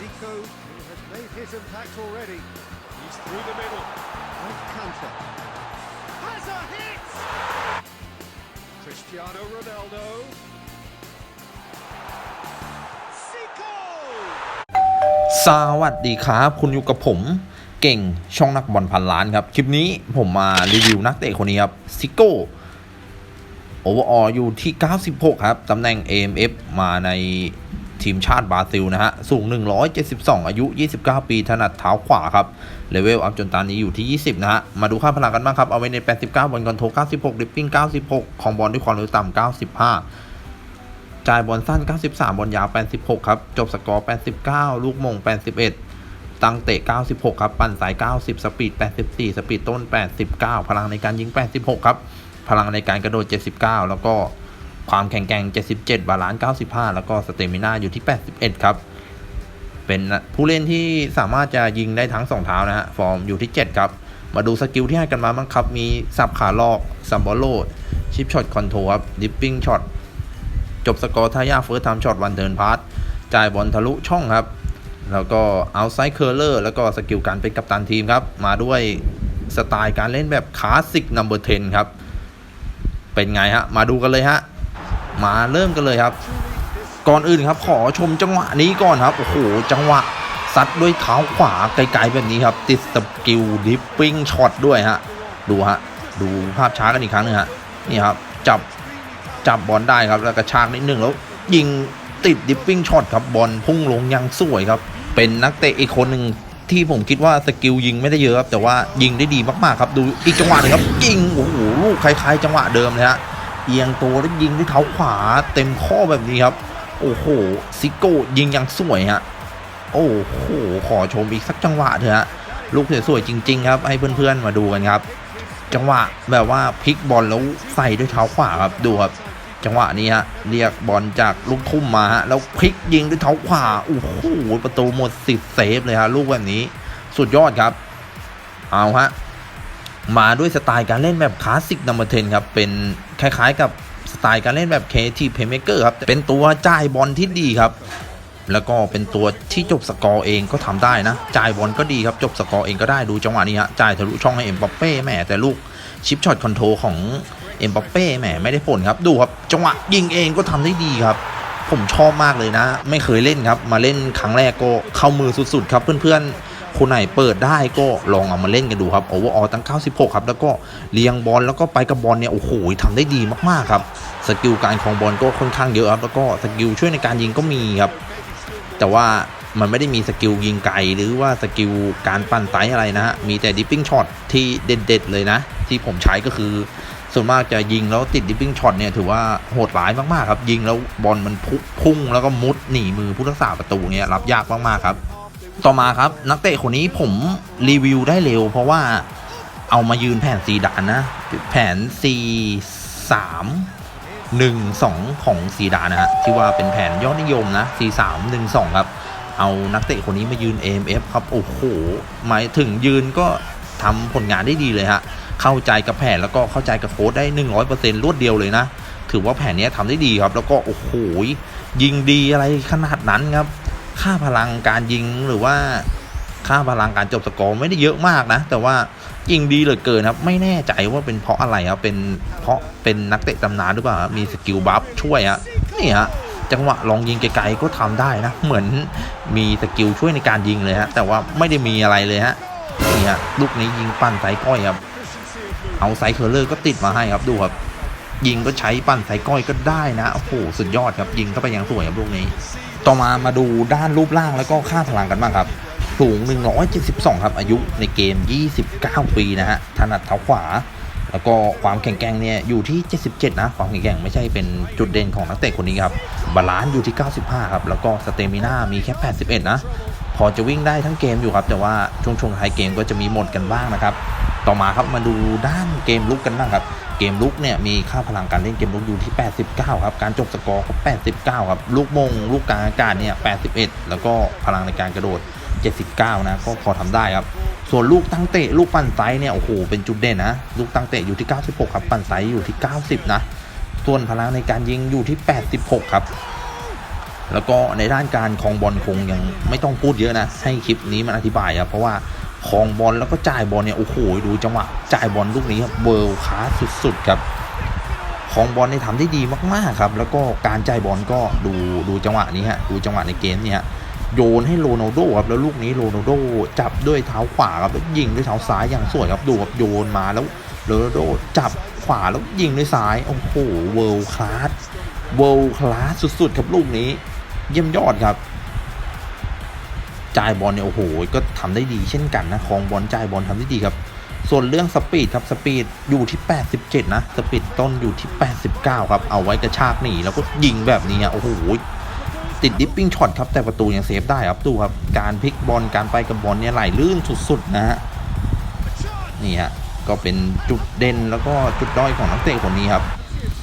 Lukaku who has made his impact already. He's through the middle. Nice counter. Has a hit! Cristiano Ronaldo. Zico! สวัสดีครับ คุณอยู่กับผมเก่งช่องนักบอลพันล้านครับ คลิปนี้ผมมารีวิวนักเตะคนนี้ครับซิโก้โอเวอร์ออยู่ที่ 96 ครับ ตำแหน่ง AMF มาใน ทีมชาติบราซิลนะฮะ สูง 172 อายุ 29 ปี ถนัดเท้าขวาครับ เลเวลอัพจนตอนนี้อยู่ที่ 20 นะฮะ มาดูค่าพลังกันบ้างครับ เอาไว้ใน 89 บอลคอนโทร96 ดิปปิ้ง 96 ของบอลด้วยความเร็วต่ำ 95จ่ายบอลสั้น 93 บอลยาว 86 ครับ จบสกอร์ 89 ลูกมง 81 ตังเตะ 96 ครับ ปั่นสาย 90 สปีด 84 สปีดต้น 89 พลังในการยิง 86 ครับ พลังในการกระโดด 79 แล้วก็ ความแข็งแกร่ง 77 บาลานซ์95 แล้วก็สเตมินาอยู่ที่ 81 ครับ เป็นผู้เล่นที่สามารถจะยิงได้ทั้ง 2 เท้านะฮะ ฟอร์มอยู่ที่ 7 ครับ มาดูสกิลที่ให้กันมาบ้างครับ มีสับขาลอกซัมบอลโลชิปช็อตคอนโทรครับ ดิปปิ้งช็อต จบสกอร์ท่ายาเฟิร์สทำช็อตวันเทิร์นพาสจ่ายบอลทะลุช่องครับ แล้วก็เอาไซด์เคอร์เลอร์ แล้วก็สกิลการเป็นกัปตันทีมครับ มาด้วยสไตล์การเล่นแบบคลาสสิกนัมเบอร์10ครับ เป็นไงฮะ มาดูกันเลยฮะ มาเริ่มกันเลยครับ ก่อนอื่นครับขอชมจังหวะนี้ก่อนครับโอ้โหจังหวะซัดด้วยเท้าขวาไกลๆแบบนี้ครับ ติดสกิลดิปปิ้งช็อตด้วยฮะดูฮะดูภาพช้ากันอีกครั้งหนึงฮะนี่ครับจับจับบอลได้ครับแล้วกระชากนิดนึงแล้ว ยิงติดดิปปิ้งช็อตครับบอลพุ่งลงยังสวยครับ เป็นนักเตะอีกคนหนึ่งที่ผมคิดว่าสกิลยิงไม่ได้เยอะครับแต่ว่ายิงได้ดีมากๆครับ ดูอีกจังหวะหนึงครับยิงโอ้โหลูกคล้ายๆ จังหวะเดิมเลยฮะ เอียงตัวแล้วยิงด้วยเท้าขวาเต็มข้อแบบนี้ครับ โอ้โหซิโก้ยิงอยังสวยฮะโอ้โหขอชมอีกสักจังหวะเถอะฮะลูกสวยๆจริง ๆ ครับให้เพื่อนๆมาดูกันครับ จังหวะแบบว่าพลิกบอลแล้วใส่ด้วยเท้าขวาครับดูครับจังหวะนี้ฮะเรียกบอลจากลูกทุ่มมาฮะแล้วพลิกยิงด้วยเท้าขวาโอ้โหประตูหมดสิทธ์เซฟเลยฮะลูกแบบนี้ สุดยอดครับ เอาฮะ มาด้วยสไตล์การเล่นแบบคลาสสิกนัมเบอร์เทนครับ เป็นคล้ายๆกับสไตล์การเล่นแบบเคทีเพย์เมเกอร์ครับ เป็นตัวจ่ายบอลที่ดีครับ แล้วก็เป็นตัวที่จบสกอร์เองก็ทำได้นะ จ่ายบอลก็ดีครับ จบสกอร์เองก็ได้ดูจังหวะนี้ฮะ จ่ายทะลุช่องให้เอ็มบัปเป้แหมแต่ลูกชิปช็อตคอนโทรของเอ็มบัปเป้แหมไม่ได้ผลครับ ดูครับ จังหวะยิงเองก็ทำได้ดีครับ ผมชอบมากเลยนะ ไม่เคยเล่นครับ มาเล่นครั้งแรกก็เข้ามือสุดๆครับเพื่อนๆ คนไหนเปิดได้ก็ลองเอามาเล่นกันดูครับโอเวอร์ออตั้ง 96 ครับ แล้วก็เลี้ยงบอลแล้วก็ไปกับบอลเนี่ย โอ้โหทำได้ดีมากๆครับ สกิลการครองบอลก็ค่อนข้างเยอะครับ แล้วก็สกิลช่วยในการยิงก็มีครับ แต่ว่ามันไม่ได้มีสกิลยิงไกลหรือว่าสกิลการปั่นไซส์อะไรนะฮะ มีแต่ดิปปิ้งช็อตที่เด็ดๆเลยนะ ที่ผมใช้ก็คือส่วนมากจะยิงแล้วติดดิปปิ้งช็อตเนี่ยถือว่าโหดร้ายมากๆครับ ยิงแล้วบอลมันพุ่งแล้วก็มุดหนีมือผู้รักษาประตูเงี้ยรับยากมากๆครับ ต่อมาครับนักเตะคนนี้ผมรีวิวได้เร็ว เพราะว่าเอามายืนแผนซีดานนะ แผน C 3 1 2ของซีดานนะฮะที่ว่าเป็นแผนยอดนิยมนะ C 3 1 2ครับ เอานักเตะคนนี้มายืน AMF ครับ โอ้โหหมายถึงยืนก็ทำผลงานได้ดีเลยฮะเข้าใจกับแผนแล้วก็เข้าใจกับโค้ดได้ 100%รวดเดียวเลยนะ ถือว่าแผนนี้ทำได้ดีครับ แล้วก็โอ้โหยิงดีอะไรขนาดนั้นครับ ค่าพลังการยิงหรือว่าค่าพลังการจบสกอร์ไม่ได้เยอะมากนะ แต่ว่ายิงดีเหลือเกินครับ ไม่แน่ใจว่าเป็นเพราะอะไรครับเป็นเพราะเป็นนักเตะตำนานหรือเปล่ามีสกิลบัฟช่วยฮะนี่ฮะจังหวะลองยิงไกลๆก็ทำได้นะ เหมือนมีสกิลช่วยในการยิงเลยฮะแต่ว่าไม่ได้มีอะไรเลยฮะนี่ฮะลูกนี้ยิงปั้นไซก้อยครับเอาไซเคอร์เลอร์ก็ติดมาให้ครับดูครับ ยิงก็ใช้ปั้นไซก้อยก็ได้นะโอ้โหสุดยอดครับยิงเข้าไปอย่างสวยครับลูกนี้ ต่อมามาดูด้านรูปร่างแล้วก็ค่าพลังกันบ้างครับสูง 172 ครับ อายุในเกม 29 ปีนะฮะ ถนัดเท้าขวา แล้วก็ความแข็งแกร่งเนี่ยอยู่ที่ 77 นะ ความแข็งแกร่งไม่ใช่เป็นจุดเด่นของนักเตะคนนี้ครับ บาลานซ์อยู่ที่ 95 ครับ แล้วก็สเตมิน่ามีแค่ 81 นะ พอจะวิ่งได้ทั้งเกมอยู่ครับ แต่ว่าช่วงช่วงท้ายเกมก็จะมีหมดกันบ้างนะครับ ต่อมาครับมาดูด้านเกมลุกกันบ้างครับ เกมลุกเนี่ยมีค่าพลังการเล่นเกมลุกอยู่ที่ 89 ครับ การจบสกอร์ก็ 89 ครับ ลูกมง ลูกกลางอากาศเนี่ย 81 แล้วก็พลังในการกระโดด 79 นะ ก็พอทำได้ครับ ส่วนลูกตั้งเตะ ลูกปั่นไซส์เนี่ย โอ้โห เป็นจุดเด่นนะ ลูกตั้งเตะอยู่ที่ 96 ครับ ปั่นไซส์อยู่ที่ 90 นะ ส่วนพลังในการยิงอยู่ที่ 86 ครับ แล้วก็ในด้านการคองบอลคงยังไม่ต้องพูดเยอะนะ ให้คลิปนี้มันอธิบายครับ เพราะว่า ครองบอลแล้วก็จ่ายบอลเนี่ยโอ้โหดูจังหวะจ่ายบอลลูกนี้ครับเวิร์คลาสสุดๆครับครองบอลนี่ทำได้ดีมากๆครับ แล้วก็การจ่ายบอลก็ดูดูจังหวะนี้ฮะดูจังหวะในเกมเนี่ยฮะโยนให้โรนัลโดครับแล้วลูกนี้โรนัลโดจับด้วยเท้าขวาครับแล้วยิงด้วยเท้าซ้ายอย่างสวยครับดูครับโยนมาแล้วโรนัลโดจับขวาแล้วยิงด้วยซ้ายโอ้โหเวิร์คลาสเวิร์คลาสสุดๆครับลูกนี้ เยี่ยมยอดครับ จ่ายบอลเนี่ยโอ้โหก็ทำได้ดีเช่นกันนะครองบอลจ่ายบอลทำได้ดีครับ ส่วนเรื่องสปีดครับสปีดอยู่ที่ 87 นะสปีดต้นอยู่ที่ 89 ครับ เอาไว้กระชากหนีแล้วก็ยิงแบบนี้อะโอ้โหติดดิปปิ้งช็อตครับแต่ประตูยังเซฟได้ครับดูครับ การพลิกบอลการไปกับบอลเนี่ยไหลลื่นสุดๆนะฮะนี่ฮะก็เป็นจุดเด่นแล้วก็จุดด้อยของนักเตะคนนี้ครับ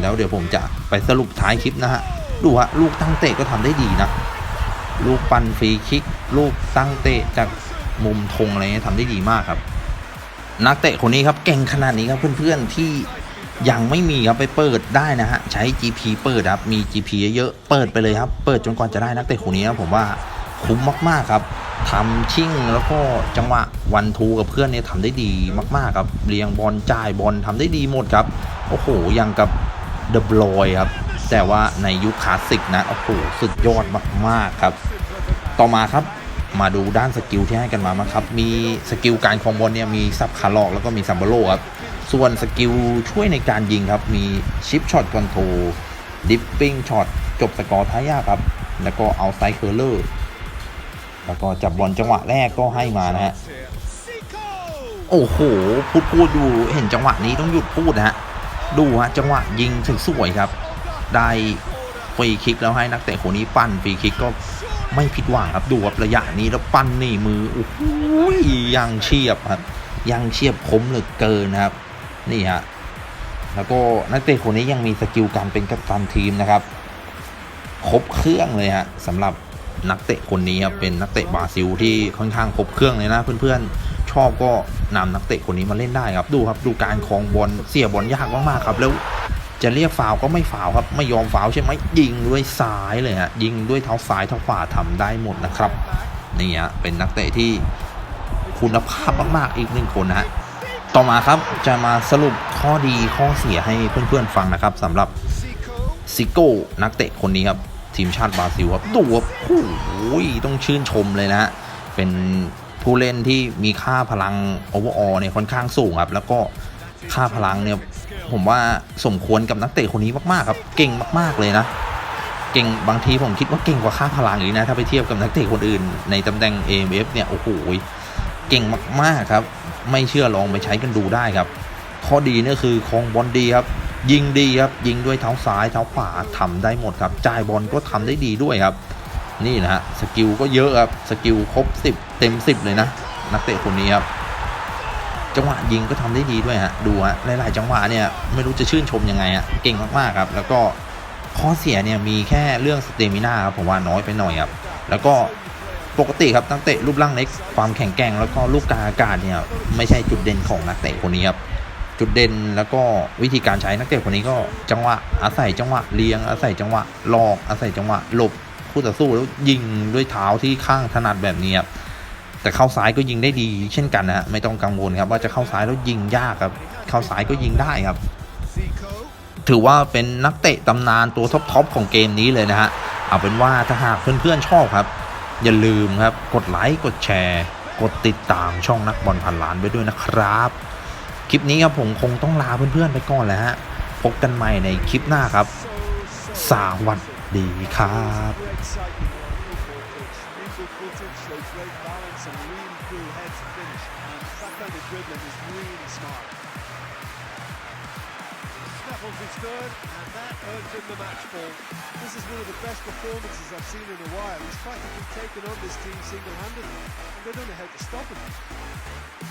แล้วเดี๋ยวผมจะไปสรุปท้ายคลิปนะฮะดูฮะลูกตั้งเตะก็ทำได้ดีนะ ลูกปั่นฟรีคิก ลูกตั้งเตะจากมุมธงอะไรเงี้ยทำได้ดีมากครับ นักเตะคนนี้ครับเก่งขนาดนี้ครับเพื่อนๆที่ยังไม่มีครับไปเปิดได้นะฮะใช้ GP เปิดครับมี GP เยอะๆเปิดไปเลยครับเปิดจนกว่าจะได้นักเตะคนนี้ครับผมว่าคุ้มมากๆครับทำชิ่งแล้วก็จังหวะวันทูกับเพื่อนเนี่ยทำได้ดีมากๆครับเรียงบอลจ่ายบอลทำได้ดีหมดครับโอ้โหยังกับเดอะบลอยครับ แต่ว่าในยุคคลาสสิกนะโอ้โหสุดยอดมากๆครับ ต่อมาครับมาดูด้านสกิลที่ให้กันมามาครับ มีสกิลการคองบอลเนี่ยมีซับคาร์ลอกแล้วก็มีซัมเบโลครับ ส่วนสกิลช่วยในการยิงครับ มีชิปช็อตคอนโทรดิปปิ้งช็อตจบสกอร์ท้ายยากครับ แล้วก็เอาไซเคอร์เลอร์แล้วก็จับบอลจังหวะแรกก็ให้มานะฮะ โอ้โห พูดพูดดูเห็นจังหวะนี้ต้องหยุดพูดนะฮะ ดูฮะจังหวะยิงถึงสวยครับ ได้ฟรีคิกแล้วให้นักเตะคนนี้ปั้นฟรีคิกก็ไม่ผิดหวังครับดูครับระยะนี้แล้วปั้นนี่มือโอ้โหยังเฉียบครับยังเฉียบคมเหลือเกินนะครับ นี่ฮะแล้วก็นักเตะคนนี้ยังมีสกิลการเป็นกัปตันทีมนะครับครบเครื่องเลยฮะสำหรับนักเตะคนนี้ครับเป็นนักเตะบราซิลที่ค่อนข้างครบเครื่องเลยนะเพื่อนๆชอบก็นำนักเตะคนนี้มาเล่นได้ครับดูครับดูการครองบอลเสียบอลยากมากๆครับแล้ว จะเรียกฟาวก็ไม่ฟาวครับ ไม่ยอมฟาวใช่ไหมยิงด้วยซ้ายเลยฮะยิงด้วยเท้าซ้ายเท้าขวาทำได้หมดนะครับนี่ฮะเป็นนักเตะที่คุณภาพมากๆอีกหนึ่งคนนะฮะต่อมาครับจะมาสรุปข้อดีข้อเสียให้เพื่อนๆฟังนะครับสำหรับซิโก้นักเตะคนนี้ครับทีมชาติบราซิลครับดูครับโอ้โหต้องชื่นชมเลยนะฮะเป็นผู้เล่นที่มีค่าพลังโอเวอร์ออเนี่ยค่อนข้างสูงครับ แล้วก็ค่าพลังเนี่ย ผมว่าสมควรกับนักเตะคนนี้มากๆครับเก่งมากๆเลยนะ เก่งบางทีผมคิดว่าเก่งกว่าค่าพลังอีกนะ ถ้าไปเทียบกับนักเตะคนอื่น ในตำแหน่ง AMF เนี่ยโอ้โหเก่งมากๆครับ ไม่เชื่อลองไปใช้กันดูได้ครับ ข้อดีนี่คือครองบอลดีครับ ยิงดีครับ ยิงด้วยเท้าซ้ายเท้าขวาทำได้หมดครับจ่ายบอลก็ทำได้ดีด้วยครับ นี่นะฮะสกิลก็เยอะครับสกิลครบ 10 เต็ม 10 เลยนะ นักเตะคนนี้ครับ จังหวะยิงก็ทำได้ดีด้วยฮะดูฮะหลายๆ จังหวะเนี่ยไม่รู้จะชื่นชมยังไงฮะเก่งมากๆครับ แล้วก็ข้อเสียเนี่ยมีแค่เรื่องสเตมิน่าครับผมว่าน้อยไปหน่อยครับแล้วก็ปกติครับนักเตะรูปร่างเล็กความแข็งแกร่งแล้วก็ลูกกาอากาศเนี่ยไม่ใช่จุดเด่นของนักเตะคนนี้ครับจุดเด่นแล้วก็วิธีการใช้นักเตะคนนี้ก็จังหวะอาศัยจังหวะเลี้ยงอาศัยจังหวะหลอกอาศัยจังหวะหลบคู่ต่อสู้แล้วยิงด้วยเท้าที่ข้างถนัดแบบนี้ครับ แต่เข้าซ้ายก็ยิงได้ดีเช่นกันนะฮะไม่ต้องกังวลครับว่าจะเข้าซ้ายแล้วยิงยากครับ เข้าซ้ายก็ยิงได้ครับ ถือว่าเป็นนักเตะตำนานตัวท็อปๆของเกมนี้เลยนะฮะเอาเป็นว่าถ้าหากเพื่อนๆชอบครับ อย่าลืมครับกดไลค์กดแชร์กดติดตามช่องนักบอลพันล้านไปด้วยนะครับ คลิปนี้ครับผมคงต้องลาเพื่อนๆไปก่อนแล้วฮะพบกันใหม่ในคลิปหน้าครับ สวัสดีครับ And really cool head to finish. And backhanded dribbling is really smart. Snaffles his third, and that earns him the match ball. This is one of the best performances I've seen in a while. He's practically taken on this team single-handedly, and they don't know how to stop him.